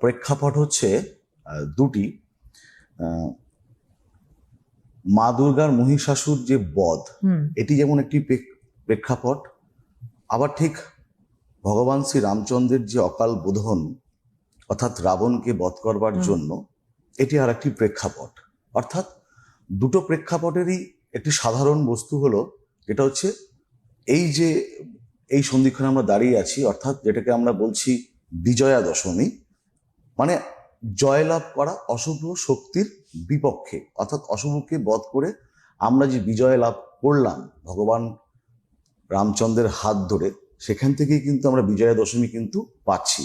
প্রেক্ষাপট হচ্ছে দুটি। আহ, মা দুর্গার মহিষাসুর যে বধ এটি যেমন একটি প্রেক- প্রেক্ষাপট আবার ঠিক ভগবান শ্রী রামচন্দ্রের যে অকাল বোধন অর্থাৎ রাবণকে বধ করবার। জন্য এটি আর একটি প্রেক্ষাপট। অর্থাৎ দুটো প্রেক্ষাপটেরই একটি সাধারণ বস্তু হলো যেটা হচ্ছে এই যে এই সন্ধিক্ষণে আমরা দাঁড়িয়ে আছি অর্থাৎ যেটাকে আমরা বলছি বিজয়া দশমী মানে জয়লাভ করা অশুভ শক্তির বিপক্ষে, অর্থাৎ অশুভকে বধ করে আমরা যে বিজয় লাভ করলাম ভগবান রামচন্দ্রের হাত ধরে, সেখান থেকেই কিন্তু আমরা বিজয়া দশমী কিন্তু পাচ্ছি।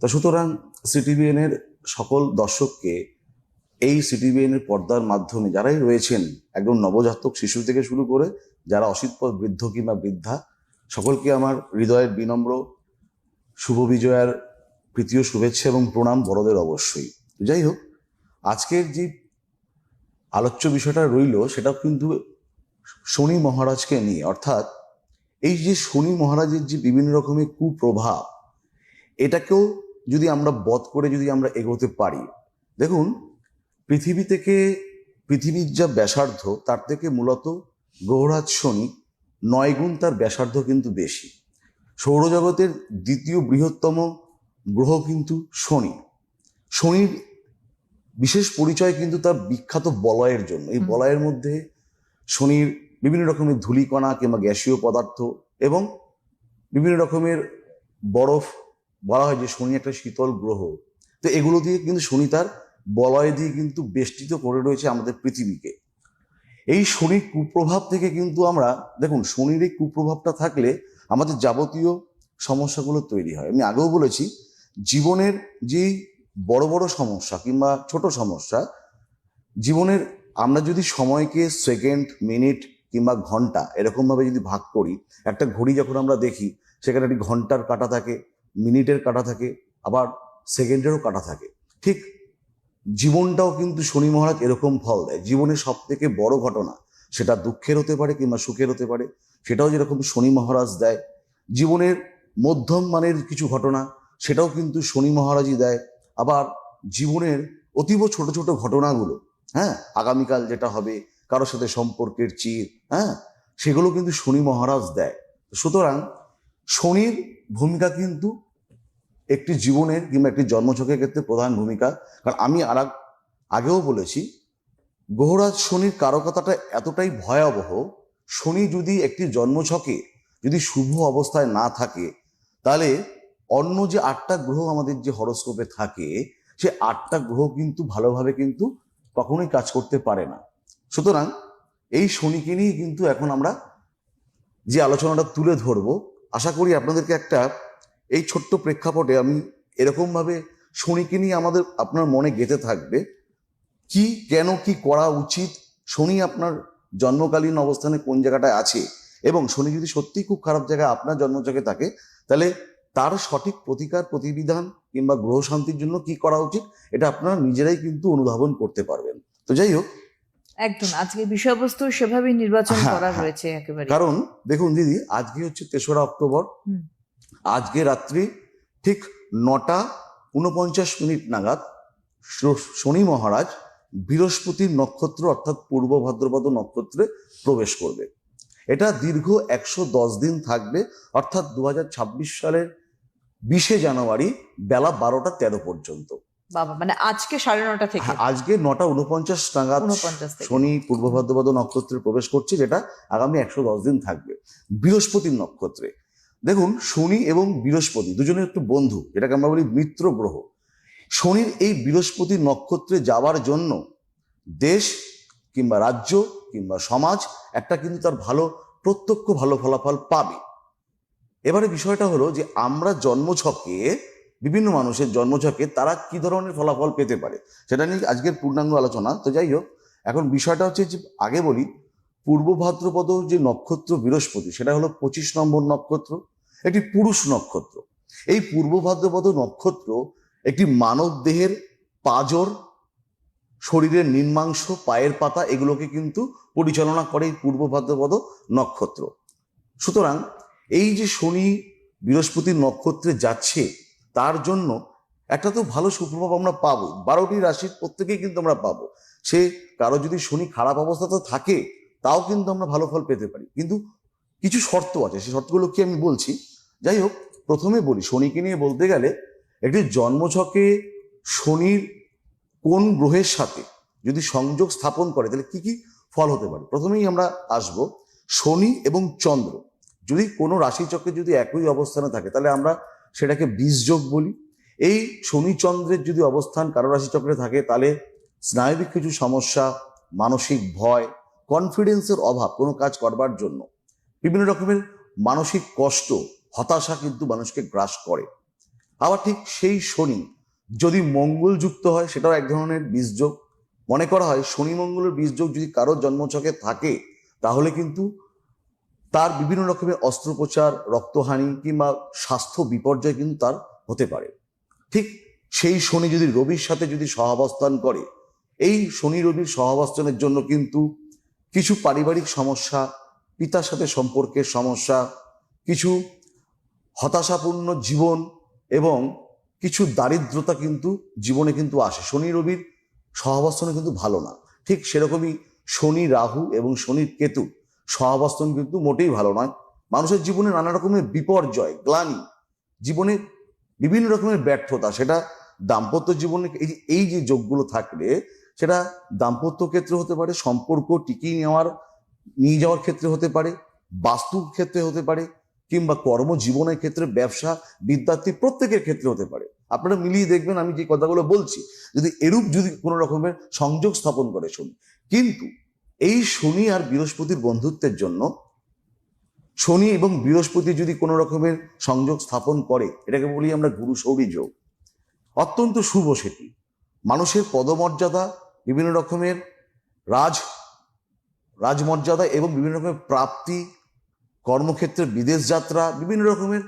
তা সুতরাং সিটিবিএন এর সকল দর্শককে এই সিটিবিএন এর পর্দার মাধ্যমে যারাই রয়েছেন, একদম নবজাতক শিশু থেকে শুরু করে, যারা অশীতপদ বৃদ্ধ কিংবা বৃদ্ধা, সকলকে আমার হৃদয়ের বিনম্র শুভ বিজয়ার প্রীতীয় শুভেচ্ছা এবং প্রণাম বড়দের অবশ্যই। যাই হোক, আজকের যে আলোচ্য বিষয়টা রইল সেটা কিন্তু শনি মহারাজকে নিয়ে। অর্থাৎ এই যে শনি মহারাজের যে বিভিন্ন রকমের কুপ্রভাব, এটাকেও যদি আমরা বধ করে যদি আমরা এগোতে পারি। দেখুন, পৃথিবী থেকে পৃথিবীর যা ব্যাসার্ধ, তার থেকে মূলত গ্রহরাজ শনি নয় গুণ তার ব্যাসার্ধ কিন্তু বেশি। সৌরজগতের দ্বিতীয় বৃহত্তম গ্রহ কিন্তু শনি। শনির বিশেষ পরিচয় কিন্তু তার বিখ্যাত বলয়ের জন্য। এই বলয়ের মধ্যে শনির বিভিন্ন রকমের ধূলিকণা কিংবা গ্যাসীয় পদার্থ এবং বিভিন্ন রকমের বরফ বলা হয় যে শনি একটা শীতল গ্রহ। তো এগুলো দিয়ে কিন্তু শনি তার বলয় দিয়ে কিন্তু বেষ্টিত করে রয়েছে আমাদের পৃথিবীকে। এই শনির কুপ্রভাব থেকে কিন্তু আমরা দেখুন শনির এই কুপ্রভাবটা থাকলে আমাদের যাবতীয় সমস্যাগুলো তৈরি হয়। আমি আগেও বলেছি, জীবনের যেই বড় বড় সমস্যা কিংবা ছোট সমস্যা, জীবনের আমরা যদি সময়কে সেকেন্ড মিনিট কিংবা ঘণ্টা এরকমভাবে যদি ভাগ করি, একটা ঘড়ি যখন আমরা দেখি, সেখানে একটি ঘণ্টার কাটা থাকে, মিনিটের কাটা থাকে, আবার সেকেন্ডেরও কাটা থাকে। ঠিক জীবনটাও কিন্তু শনি মহারাজ এরকম ফল দেয়। জীবনের সব থেকে বড় ঘটনা, সেটা দুঃখের হতে পারে কিংবা সুখের হতে পারে সেটাও যেরকম শনি মহারাজ দেয়, জীবনের মধ্যম মানের কিছু ঘটনা সেটাও কিন্তু শনি মহারাজই দেয়। আবার জীবনের অতীব ছোট ছোট ঘটনাগুলো হ্যাঁ আগামীকাল যেটা হবে কারোর সাথে সম্পর্কের চির হ্যাঁ সেগুলো কিন্তু শনি মহারাজ দেয়। সুতরাং শনির ভূমিকা কিন্তু একটি জীবনের কিংবা একটি জন্মছকের ক্ষেত্রে প্রধান ভূমিকা। কারণ আমি আর আগেও বলেছি গ্রহরাজ শনির কারকতাটা এতটাই ভয়াবহ শনি যদি একটি জন্মছকে যদি শুভ অবস্থায় না থাকে, তাহলে অন্য যে আটটা গ্রহ আমাদের যে হরস্কোপে থাকে, সে আটটা গ্রহ কিন্তু ভালোভাবে কিন্তু কখনোই কাজ করতে পারে না। সুতরাং এই শনিকে নিয়ে কিন্তু এখন আমরা যে আলোচনাটা তুলে ধরবো, আশা করি আপনাদেরকে একটা এই ছোট্ট প্রেক্ষাপটে আমি এরকমভাবে শনিকে নিয়ে আমাদের, আপনার মনে গেঁথে থাকবে। কি, কেন, কি করা উচিত? শনি আপনার জন্মকালীন অবস্থানে কোন জায়গাটায় আছে? এবং শনি যদি সত্যিই খুব খারাপ জায়গায় আপনার জন্মচকে থাকে তাহলে তার সঠিক প্রতিকার প্রতিবিধান কিংবা গ্রহ শান্তির জন্য কি করা উচিত? এটা আপনারা নিজেরাই কিন্তু অনুধাবন করতে পারবেন। তো যাই হোক। একদম। আজকে বিষয়বস্তু সেভাবেই নির্বাচন হ্যাঁ, করা হ্যাঁ। রয়েছে একেবারে কারণ দেখুন দিদি আজকে হচ্ছে তেসরা অক্টোবর। আজকে রাত্রি ঠিক নটা উনপঞ্চাশ মিনিট নাগাদ শনি মহারাজ বৃহস্পতির নক্ষত্র অর্থাৎ পূর্ব ভাদ্রপদ নক্ষত্রে প্রবেশ করবে। এটা দীর্ঘ একশো দশ দিন থাকবে অর্থাৎ দু হাজার ছাব্বিশ সালের বিশে জানুয়ারি বেলা বারোটা তেরো পর্যন্ত। বাবা মানে আজকে সাড়ে নটা থেকে? হ্যাঁ, আজকে নটা উনপঞ্চাশ নাগাদ শনি পূর্ব ভাদ্রপদ নক্ষত্রে প্রবেশ করছে যেটা আগামী একশো দশ দিন থাকবে বৃহস্পতির নক্ষত্রে। দেখুন শনি এবং বৃহস্পতি দুজনের একটু বন্ধু যেটাকে আমরা বলি মিত্র গ্রহ। শনির এই বৃহস্পতি নক্ষত্রে যাওয়ার জন্য দেশ কিংবা রাজ্য কিংবা সমাজ একটা কিন্তু তার ভালো, প্রত্যক্ষ ভালো ফলাফল পাবে। এবারে বিষয়টা হলো যে আমরা জন্মছকে, বিভিন্ন মানুষের জন্মছকে তারা কি ধরনের ফলাফল পেতে পারে? সেটা নিয়ে আজকের পূর্ণাঙ্গ আলোচনা। তো যাই হোক, এখন বিষয়টা হচ্ছে যে আগে বলি, পূর্ব ভাদ্রপদ যে নক্ষত্র বৃহস্পতি, সেটা হলো পঁচিশ নম্বর নক্ষত্র একটি পুরুষ নক্ষত্র। এই পূর্ব ভাদ্রপদ নক্ষত্র একটি মানব দেহের পাজর, শরীরের নিম্নাংশ, পায়ের পাতা, এগুলোকে কিন্তু পরিচালনা করে পূর্ব ভাদ্রপদ নক্ষত্র। সুতরাং এই যে শনি বৃহস্পতি নক্ষত্রে যাচ্ছে, তার জন্য একটা তো ভালো সুপ্রভাব আমরা পাবো। বারোটি রাশির প্রত্যেকেই কিন্তু আমরা পাবো। সে কারও যদি শনি খারাপ অবস্থাতে থাকে, তাও কিন্তু আমরা ভালো ফল পেতে পারি। কিন্তু কিছু শর্ত আছে। সেই শর্তগুলো কি আমি বলছি? যাই হোক, প্রথমে বলি, শনিকে নিয়ে বলতে গেলে একটি জন্মছকে শনির কোন গ্রহের সাথে যদি সংযোগ স্থাপন করে, তাহলে কি কি ফল হতে পারে? প্রথমেই আমরা আসব শনি এবং চন্দ্র। যদি কোনো রাশিচক্রে যদি একই অবস্থানে থাকে, তাহলে আমরা সেটাকে বীজযোগ বলি। এই শনি চন্দ্রের যদি অবস্থান কারও রাশিচক্রে থাকে, তাহলে স্নায়বিক কিছু সমস্যা, মানসিক ভয় কনফিডেন্সের অভাব, কোনো কাজ করবার জন্য। বিভিন্ন রকমের মানসিক কষ্ট, হতাশা কিন্তু মানুষকে গ্রাস করে। আবার ঠিক সেই শনি, যদি মঙ্গলযুক্ত হয়, সেটাও এক ধরনের বীজযোগ। মনে করা হয় শনি মঙ্গলের বীজযোগ যদি কারোর জন্মছকে থাকে, তাহলে কিন্তু তার বিভিন্ন রকমের অস্ত্রোপচার, রক্তহানি কিংবা স্বাস্থ্য বিপর্যয় কিন্তু তার হতে পারে। ঠিক সেই শনি যদি রবির সাথে যদি সহাবস্থান করে, এই শনি রবির সহাবস্থানের জন্য কিন্তু কিছু পারিবারিক সমস্যা, পিতার সাথে সম্পর্কের সমস্যা, কিছু হতাশাপূর্ণ জীবন এবং কিছু দারিদ্রতা কিন্তু জীবনে কিন্তু আসে। শনি রবির সহাবস্থানে কিন্তু ভালো না। ঠিক সেরকমই শনি রাহু এবং শনির কেতু সহাবস্থান কিন্তু মোটেই ভালো নয়। মানুষের জীবনে নানা রকমের বিপর্যয়, গ্লানি, জীবনে বিভিন্ন রকমের ব্যর্থতা, সেটা দাম্পত্য জীবনে এই যে এই যে যোগগুলো থাকলে, সেটা দাম্পত্য ক্ষেত্রে হতে পারে, সম্পর্ক টিকিয়ে নেওয়ার, নিয়ে যাওয়ার ক্ষেত্রে হতে পারে বাস্তু ক্ষেত্রে হতে পারে কিংবা কর্মজীবনের ক্ষেত্রে ব্যবসা, বিদ্যার্থী প্রত্যেকের ক্ষেত্রে হতে পারে। আপনারা মিলিয়ে দেখবেন, আমি যে কথাগুলো বলছি, যদি এরূপ যদি কোনো রকমের সংযোগ স্থাপন করে শনি। কিন্তু এই শনি আর বৃহস্পতির বন্ধুত্বের জন্য, শনি এবং বৃহস্পতি যদি কোনো রকমের সংযোগ স্থাপন করে, এটাকে বলি আমরা গুরু সৌরী যোগ, অত্যন্ত শুভ সেটি। মানুষের পদমর্যাদা, বিভিন্ন রকমের রাজ, রাজমর্যাদা এবং বিভিন্ন রকমের প্রাপ্তি কর্মক্ষেত্রে বিদেশ যাত্রা, বিভিন্ন রকমের,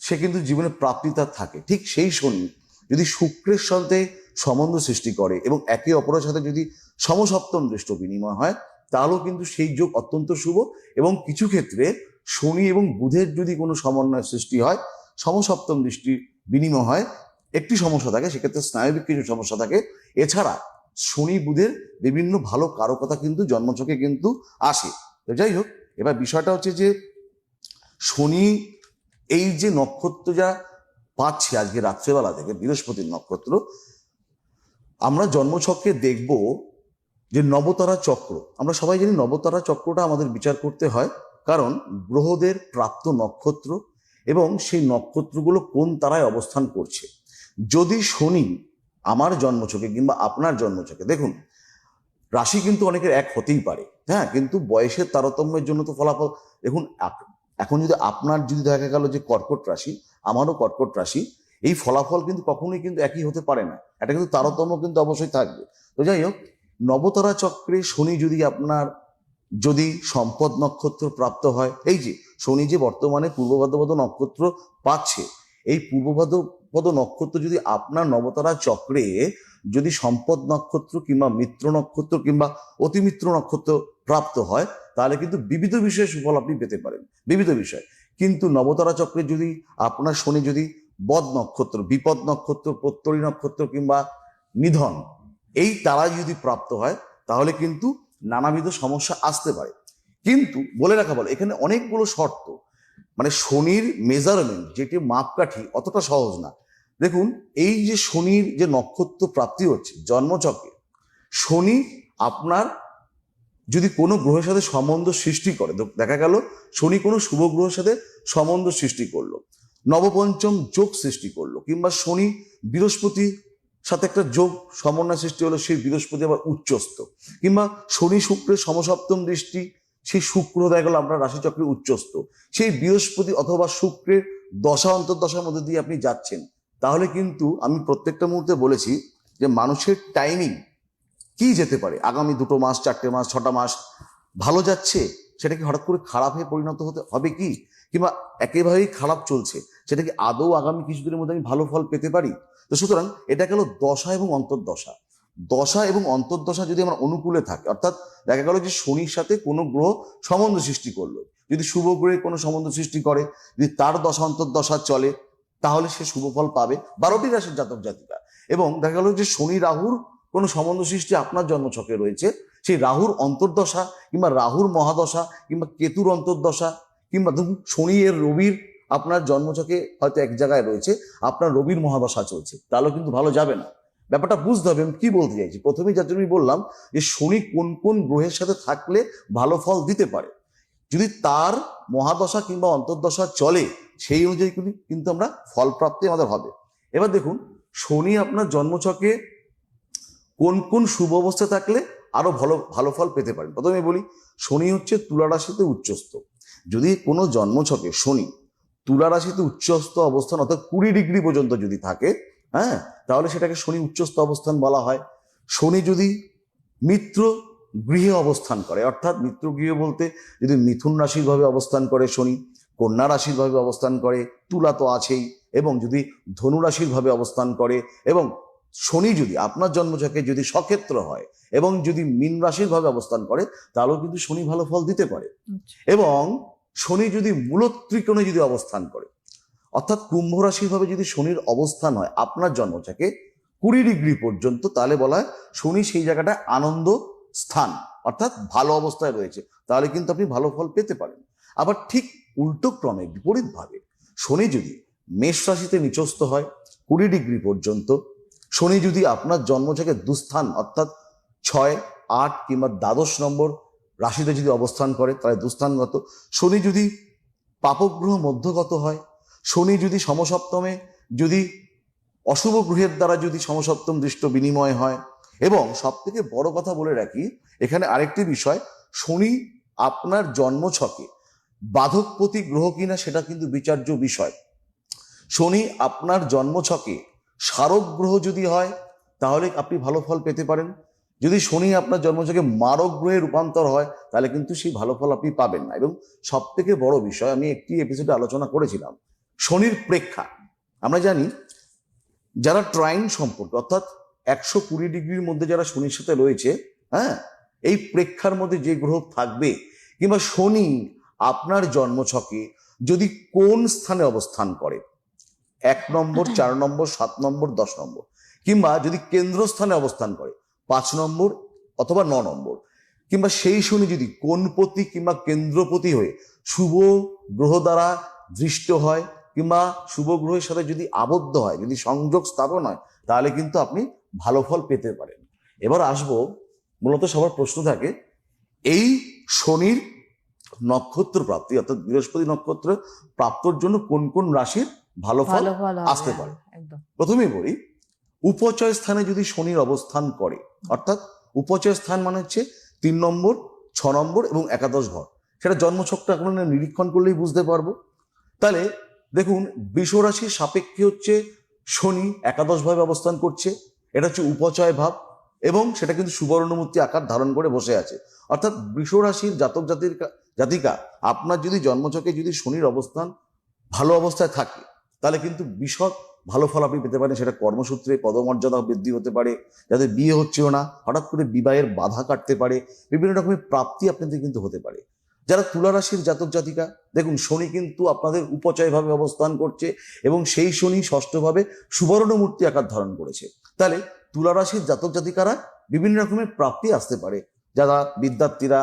সে কিন্তু জীবনে প্রাপ্তি তার থাকে। ঠিক সেই শনি যদি শুক্রের সাথে সম্বন্ধ সৃষ্টি করে এবং একে অপরের সাথে যদি সমসপ্তম দৃষ্ট বিনিময় হয়, তাহলেও কিন্তু সেই যোগ অত্যন্ত শুভ এবং কিছু ক্ষেত্রে শনি এবং বুধের যদি কোনো সমন্বয় সৃষ্টি হয়, সমসপ্তম দৃষ্টি বিনিময় হয়, একটি সমস্যা থাকে, সেক্ষেত্রে স্নায়বিক কিছু সমস্যা থাকে। এছাড়া শনি, বুধের বিভিন্ন ভালো কারকতা কিন্তু জন্মচকে কিন্তু আসে। তো যাই হোক এবার বিষয়টা হচ্ছে যে শনি এই যে নক্ষত্র যা পাচ্ছি আজকে রাত্রেবেলা থেকে, বৃহস্পতির নক্ষত্র, আমরা জন্মছকে দেখব যে নবতারা চক্র, আমরা সবাই জানি নবতারা চক্রটা আমাদের বিচার করতে হয়, কারণ গ্রহদের প্রাপ্ত নক্ষত্র এবং সেই নক্ষত্রগুলো কোন তারায় অবস্থান করছে। যদি শনি আমার জন্মছকে কিংবা আপনার জন্মছকে, দেখুন, রাশি কিন্তু অনেকের এক হতেই পারে হ্যাঁ কিন্তু বয়সের তারতম্যের জন্য তো ফলাফল, দেখুন এখন যদি আপনার যদি দেখা গেল যে কর্কট রাশি, আমারও কর্কট রাশি, এই ফলাফল কিন্তু কখনোই কিন্তু একই হতে পারে না। এটা কিন্তু তারতম্য কিন্তু অবশ্যই থাকবে। তো যাই হোক, নবতারা চক্রে শনি যদি আপনার, যদি সম্পদ নক্ষত্র প্রাপ্ত হয়, এই যে শনি যে বর্তমানে পূর্ব ভাদ্রপদ নক্ষত্র পাচ্ছে, এই পূর্ব ভাদ্রপদ নক্ষত্র যদি আপনার নবতারা চক্রে যদি সম্পদ নক্ষত্র কিংবা মিত্র নক্ষত্র কিংবা অতিমিত্র নক্ষত্র প্রাপ্ত হয়, তাহলে কিন্তু বিবিধ বিষয়ে সুফল আপনি পেতে পারেন। বিবিধ বিষয়। কিন্তু নবতারা চক্রে যদি, আপনার শনি যদি বদ নক্ষত্র, বিপদ নক্ষত্র, প্রত্যরী নক্ষত্র কিংবা নিধন, এই তারা যদি প্রাপ্ত হয়, তাহলে কিন্তু নানাবিধ সমস্যা আসতে পারে। কিন্তু বলে রাখা বলে এখানে অনেকগুলো শর্ত। মানে শনির মেজারমেন্ট যেটি মাপকাঠি, অতটা সহজ না। দেখুন, এই যে শনির যে নক্ষত্র প্রাপ্তি হচ্ছে জন্মচক্রে শনি আপনার যদি কোনো গ্রহের সাথে সম্বন্ধ সৃষ্টি করে দেখা গেল, শনি কোনো শুভ গ্রহের সাথে সম্বন্ধ সৃষ্টি করল, নবপঞ্চম যোগ সৃষ্টি করল, কিংবা শনি বৃহস্পতি সাথে একটা যোগ সমন্বয় সৃষ্টি হলো, সেই বৃহস্পতি আবার উচ্চস্থ, কিংবা শনি শুক্রের সমসপ্তম দৃষ্টি, সেই শুক্র দেখা গেল আপনার রাশিচক্রে উচ্চস্থ, সেই বৃহস্পতি অথবা শুক্রের দশা, অন্তর্দশার মধ্যে দিয়ে আপনি যাচ্ছেন তাহলে কিন্তু আমি প্রত্যেকটা মুহূর্তে বলেছি যে মানুষের টাইমিং কি যেতে পারে? আগামী দুটো মাস, চারটে মাস, ছটা মাস ভালো যাচ্ছে? সেটা কি হঠাৎ করে খারাপ হয়ে পরিণত হতে হবে কি? কিংবা একেবারেই খারাপ চলছে? সেটা কি আদৌ আগামী কিছুদিনের মধ্যে আমি ভালো ফল পেতে পারি? তো সুতরাং এটা গেল দশা এবং অন্তর্দশা। দশা এবং অন্তর্দশা যদি আমার অনুকূলে থাকে, অর্থাৎ দেখা গেল যে শনির সাথে কোনো গ্রহ সম্বন্ধ সৃষ্টি করল। যদি শুভ গ্রহে কোনো সম্বন্ধ সৃষ্টি করে, যদি তার দশা অন্তর্দশা চলে তাহলে সে শুভ ফল পাবে। বারোটি রাশির জাতক জাতিকা। এবং দেখা গেল যে শনি রাহুর কোনো সম্বন্ধ সৃষ্টি আপনার জন্মছকে রয়েছে। সেই রাহুর অন্তর্দশা কিংবা রাহুর মহাদশা কিংবা কেতুর অন্তর্দশা কিংবা ধরুন শনি এর রবির আপনার জন্মছকে হয়তো এক জায়গায় রয়েছে, আপনার রবির মহাদশা চলছে। তাহলে কিন্তু ভালো যাবে না। ব্যাপারটা বুঝতে হবে, আমি কি বলতে চাইছি? প্রথমেই যার জন্য বললাম যে শনি কোন কোন গ্রহের সাথে থাকলে ভালো ফল দিতে পারে। যদি তার মহাদশা কিংবা অন্তর্দশা চলে সেই অনুযায়ী কিন্তু- আমরা ফল প্রাপ্তি আমাদের হবে। এবার দেখুন, শনি আপনার জন্মছকে কোন কোন শুভ অবস্থায় থাকলে আরও ভালো ভালো ফল পেতে পারেন। প্রথমে বলি, শনি হচ্ছে তুলা রাশিতে উচ্চস্থ। যদি কোনো জন্মছকে শনি তুলা রাশিতে উচ্চস্থ অবস্থান, অর্থাৎ কুড়ি ডিগ্রি পর্যন্ত যদি থাকে হ্যাঁ তাহলে সেটাকে শনি উচ্চস্থ অবস্থান বলা হয়। শনি যদি মিত্র গৃহে অবস্থান করে, অর্থাৎ মিত্র গৃহ বলতে যদি মিথুন রাশির ভাবে অবস্থান করে শনি কন্যা রাশির ভাবে অবস্থান করে তুলা তো আছেই। এবং যদি ধনু রাশির ভাবে অবস্থান করে এবং শনি যদি আপনার জন্মছকে যদি সক্ষেত্র হয় এবং যদি মীন রাশির ভাবে অবস্থান করে তাহলেও কিন্তু শনি ভালো ফল দিতে পারে। এবং শনি যদি মূলত ত্রিকোণে যদি অবস্থান করে অর্থাৎ কুম্ভ রাশির ভাবে যদি শনির অবস্থান হয় আপনার জন্মছকে কুড়ি ডিগ্রি পর্যন্ত তাহলে বলা হয় শনি সেই জায়গাটা আনন্দ স্থান অর্থাৎ ভালো অবস্থায় রয়েছে। তাহলে কিন্তু আপনি ভালো ফল পেতে পারেন। আবার ঠিক উল্টো ক্রমে বিপরীতভাবে, শনি যদি মেষ রাশিতে নিচস্থ হয়, কুড়ি ডিগ্রি পর্যন্ত, শনি যদি আপনার জন্ম জন্মছকে দুস্থান, অর্থাৎ ছয়, আট কিংবা দ্বাদশ নম্বর রাশিতে যদি অবস্থান করে, তাহলে দুস্থানগত, শনি যদি পাপগ্রহ মধ্যগত হয়, শনি যদি সমসপ্তমে যদি অশুভ গ্রহের দ্বারা যদি সমসপ্তম দৃষ্ট বিনিময় হয়, এবং সব থেকে বড় কথা বলে রাখি, এখানে আরেকটি বিষয়, শনি আপনার জন্মছকে বাধকপতি গ্রহ কিনা সেটা কিন্তু বিচার্য বিষয়। শনি আপনার জন্মছকে স্মারক গ্রহ যদি হয়, তাহলে আপনি ভালো ফল পেতে পারেন। যদি শনি আপনার জন্মছকে মারক গ্রহে রূপান্তর হয়, তাহলে কিন্তু সেই ভালো ফল আপনি পাবেন না। এবং সব থেকে বড় বিষয়, আমি একটি এপিসোডে আলোচনা করেছিলাম, শনির প্রেক্ষা। আমরা জানি, যারা ট্রাইন সম্পর্ক, অর্থাৎ একশো কুড়ি ডিগ্রির মধ্যে যারা শনির সাথে রয়েছে হ্যাঁ এই প্রেক্ষার মধ্যে যে গ্রহ থাকবে, কিংবা শনি আপনার জন্মছকে যদি কোন স্থানে অবস্থান করে? এক নম্বর চার নম্বর সাত নম্বর দশ নম্বর। কিংবা যদি কেন্দ্রস্থানে অবস্থান করে পাঁচ নম্বর অথবা ন নম্বর। কিংবা সেই শনি যদি কোনপতি কিংবা কেন্দ্রপতি হয়ে শুভ গ্রহ দ্বারা দৃষ্ট হয় কিংবা শুভ গ্রহের সাথে যদি আবদ্ধ হয় যদি সংযোগ স্থাপন হয় তাহলে কিন্তু আপনি ভালো ফল পেতে পারেন। এবার আসব মূলত সবার প্রশ্ন থাকে এই শনির নক্ষত্র প্রাপ্তি অর্থাৎ বৃহস্পতি নক্ষত্র প্রাপ্তর জন্য কোন কোন রাশির ভালো ফল আসতে পারে। প্রথমেই বলি উপচয় স্থানে যদি শনির অবস্থান করে অর্থাৎ উপচয় স্থান মানে হচ্ছে তিন নম্বর ছ নম্বর এবং একাদশ ঘর। সেটা জন্মছকটা এখন নিরীক্ষণ করলেই বুঝতে পারব। তাহলে দেখুন বৃষ রাশির সাপেক্ষে হচ্ছে শনি একাদশ ভাবে অবস্থান করছে এটা হচ্ছে উপচয় ভাব এবং সেটা কিন্তু সুবর্ণমূর্তি আকার ধারণ করে বসে আছে। অর্থাৎ বৃষ রাশির জাতক জাতির জাতিকা, আপনার যদি জন্মছকে যদি শনির অবস্থান ভালো অবস্থায় থাকে, তাহলে কিন্তু বিশদ ভালো ফল আপনি পেতে পারেন। সেটা কর্মসূত্রে পদমর্যাদা বৃদ্ধি হতে পারে, যাদের বিয়ে হচ্ছেও না, হঠাৎ করে বিবাহের বাধা কাটতে পারে, বিভিন্ন রকমের প্রাপ্তি আপনাদের কিন্তু হতে পারে। যারা তুলা রাশির জাতক জাতিকা, দেখুন শনি কিন্তু আপনাদের উপচয়ভাবে অবস্থান করছে এবং সেই শনি ষষ্ঠভাবে সুবর্ণ মূর্তি আকার ধারণ করেছে। তাহলে তুলা রাশির জাতক জাতিকারা বিভিন্ন রকমের প্রাপ্তি আসতে পারে। যারা বিদ্যার্থীরা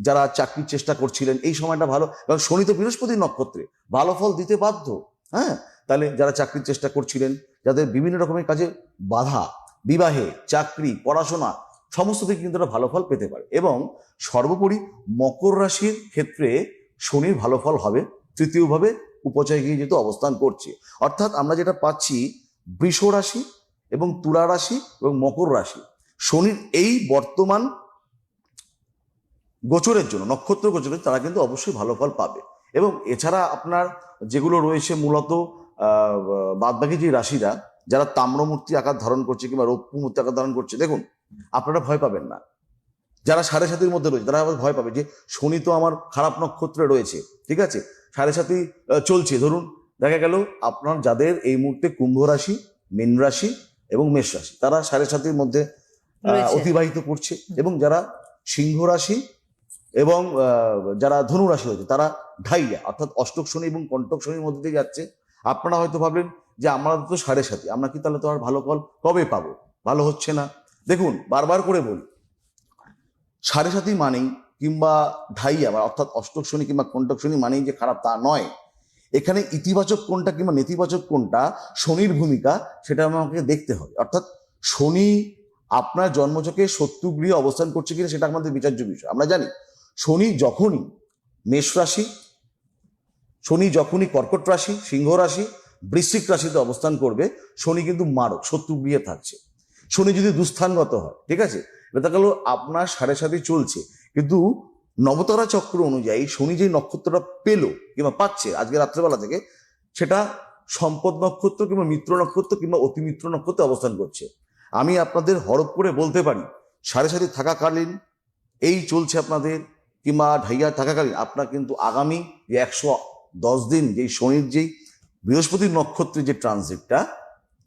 যারা চাকরির চেষ্টা করছিলেন, এই সময়টা ভালো। কারণ শনি তো বৃহস্পতির নক্ষত্রে। ভালো ফল দিতে বাধ্য হ্যাঁ? তাহলে যারা চাকরির চেষ্টা করছিলেন, যাদের বিভিন্ন রকমের কাজে বাধা, বিবাহে, চাকরি, পড়াশোনা, সমস্ত দিকে কিন্তু তারা ভালো ফল পেতে পারে। এবং সর্বোপরি মকর রাশির ক্ষেত্রে শনির ভালো ফল হবে, তৃতীয়ভাবে উপচয় গিয়ে যেহেতু অবস্থান করছে। অর্থাৎ আমরা যেটা পাচ্ছি, বৃষ রাশি এবং তুলা রাশি এবং মকর রাশি। শনির এই বর্তমান গোচরের জন্য নক্ষত্র গোচরের তারা কিন্তু অবশ্যই ভালো ফল পাবে। এবং এছাড়া আপনার যেগুলো রয়েছে মূলত আহ, বাদবাকি যে রাশিরা যারা তাম্রমূর্তি আকার ধারণ করছে কিংবা রৌপ্য মূর্তি আকার ধারণ করছে দেখুন আপনারা ভয় পাবেন না। যারা সাড়ে সাতির মধ্যে রয়েছে তারা আবার ভয় পাবে যে শনি তো আমার খারাপ নক্ষত্রে রয়েছে ঠিক আছে? সাড়ে সাতি চলছে। ধরুন দেখা গেল আপনার যাদের এই মুহূর্তে কুম্ভ রাশি মীন রাশি এবং মেষ রাশি তারা সাড়ে সাতির মধ্যে অতিবাহিত করছে। এবং যারা সিংহ রাশি এবং যারা ধনু রাশি রয়েছে, তারা ঢাইয়া, অর্থাৎ অষ্টক শনি এবং কণ্টক শনির মধ্যে দিয়ে যাচ্ছে। আপনারা হয়তো ভাবলেন যে, আমরা তো সাড়ে সাথে আমরা কি তাহলে তো আর ভালো ফল কবে পাবো? ভালো হচ্ছে না। দেখুন, বারবার করে বলি, সাড়ে সাথী মানেই কিংবা ঢাইয়া, বা অর্থাৎ অষ্টক শনি কিংবা কণ্টক শনি মানেই যে খারাপ তা নয়। এখানে ইতিবাচক কোনটা কিংবা নেতিবাচক কোনটা শনির ভূমিকা সেটা আমাকে দেখতে হবে। অর্থাৎ শনি আপনার জন্মচকে শত্রু গৃহে অবস্থান করছে কিনা সেটা আমাদের বিচার্য বিষয়। আমরা জানি শনি যখনই মেষ রাশি, শনি যখনই কর্কট রাশি, সিংহ রাশি, বৃশ্চিক রাশিতে অবস্থান করবে, শনি কিন্তু মারক, শত্রু গৃহে থাকছে। শনি যদি দুস্থানগত হয়, ঠিক আছে? এটা গেল আপনার সাড়ে সাথে চলছে, কিন্তু নবতারা চক্র অনুযায়ী শনি যে নক্ষত্রটা পেল কিংবা পাচ্ছে, আজকে রাত্রেবেলা থেকে, সেটা সম্পদ নক্ষত্র কিংবা মিত্র নক্ষত্র কিংবা অতিমিত্র নক্ষত্রে অবস্থান করছে। আমি আপনাদের হরপ করে বলতে পারি, সাড়ে সাথে থাকাকালীন এই চলছে আপনাদের কিংবা ঢাইয়া থাকাকালীন আপনার কিন্তু আগামী যে একশো দশ দিন যেই শনির যেই বৃহস্পতির নক্ষত্রের যে ট্রানজিটটা,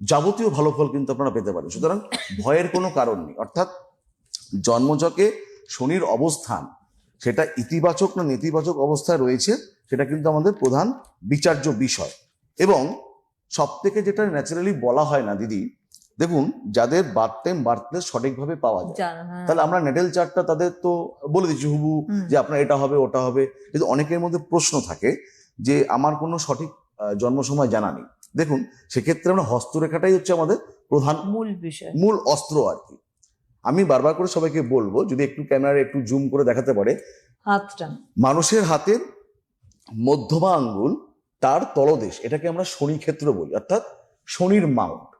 যাবতীয় ভালো ফল কিন্তু আপনারা পেতে পারেন। সুতরাং ভয়ের কোনো কারণ নেই। অর্থাৎ জন্মজকে শনির অবস্থান, সেটা ইতিবাচক না নেতিবাচক অবস্থায় রয়েছে, সেটা কিন্তু আমাদের প্রধান বিচার্য বিষয়। এবং সব থেকে যেটা ন্যাচারালি বলা হয় না দিদি দেখুন যাদের বার্থ টাইম বার্থ প্লেস সঠিকভাবে পাওয়া যায়। হ্যাঁ। তাহলে আমরা নেটেল চার্টটা তাদের তো বলে দিচ্ছি হুবু যে আপনার এটা হবে ওটা হবে। কিন্তু অনেকের মধ্যে প্রশ্ন থাকে যে আমার কোনো সঠিক জন্ম সময় জানা নেই। দেখুন সেক্ষেত্রে আমরা হস্তরেখাটাই হচ্ছে আমাদের প্রধান মূল বিষয়। মূল অস্ত্র আর কি। আমি বারবার করে সবাইকে বলব যদি একটু ক্যামেরা একটু জুম করে দেখাতে পারে হাতটা মানুষের হাতের মধ্যমা আঙ্গুল তার তলদেশ এটাকে আমরা শনি ক্ষেত্র বলি অর্থাৎ শনির মাউন্ট।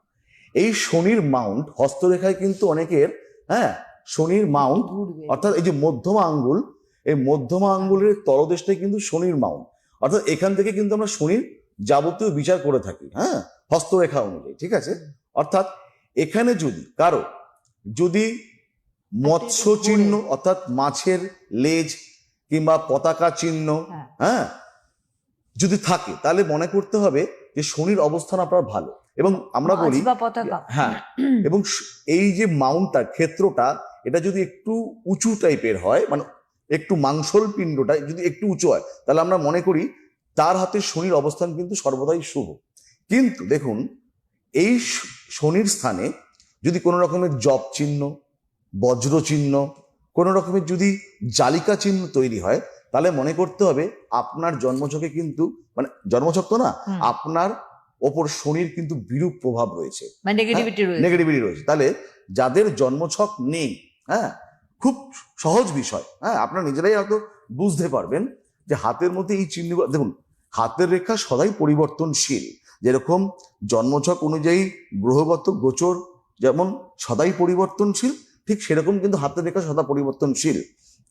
এই শনির মাউন্ট হস্তরেখায় কিন্তু অনেকের হ্যাঁ শনির মাউন্ট অর্থাৎ এই যে মধ্যমা আঙ্গুল এই মধ্যমা আঙ্গুলের তলদেশটাই কিন্তু শনির মাউন্ট অর্থাৎ এখান থেকে কিন্তু আমরা শনির যাবতীয় বিচার করে থাকি হ্যাঁ হস্তরেখা অনুযায়ী ঠিক আছে? অর্থাৎ এখানে যদি কারও যদি মৎস্য চিহ্ন অর্থাৎ মাছের লেজ কিংবা পতাকা চিহ্ন হ্যাঁ। হ্যাঁ যদি থাকে তাহলে মনে করতে হবে যে শনির অবস্থান আপনার ভালো। এবং আমরা বলি হ্যাঁ এবং এই যে মাউন্টটা ক্ষেত্রটা এটা যদি একটু উঁচু টাইপের হয় মানে একটু মাংসল পিণ্ডটা যদি একটু উঁচু হয় তাহলে আমরা মনে করি তার হাতে শনির অবস্থান কিন্তু সর্বদাই শুভ। কিন্তু দেখুন এই শনির স্থানে যদি কোনো রকমের জপ চিহ্ন বজ্র চিহ্ন কোনো রকমের যদি জালিকা চিহ্ন তৈরি হয় তাহলে মনে করতে হবে আপনার জন্মছকে কিন্তু মানে জন্মছক তো না আপনার ওপর শনির কিন্তু বিরূপ প্রভাব রয়েছে। মানে নেগেটিভিটি রয়েছে। তাহলে যাদের জন্মছক নেই হ্যাঁ খুব সহজ বিষয় হ্যাঁ আপনারা নিজেরাই হয়তো বুঝতে পারবেন যে হাতের মধ্যে এই চিহ্নগুলো দেখুন হাতের রেখা সদাই পরিবর্তনশীল। যেরকম জন্মছক অনুযায়ী গ্রহগত গোচর যেমন সদাই পরিবর্তনশীল ঠিক সেরকম কিন্তু হাতের রেখা সদা পরিবর্তনশীল।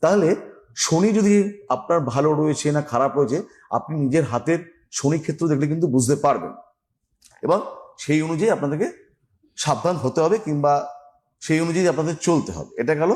তাহলে শনি যদি আপনার ভালো রয়েছে না খারাপ রয়েছে আপনি নিজের হাতের শনি ক্ষেত্র দেখলে কিন্তু বুঝতে পারবেন। এবং সেই অনুযায়ী আপনাদেরকে সাবধান হতে হবে কিংবা সেই অনুযায়ী আপনাদের চলতে হবে। এটা গেল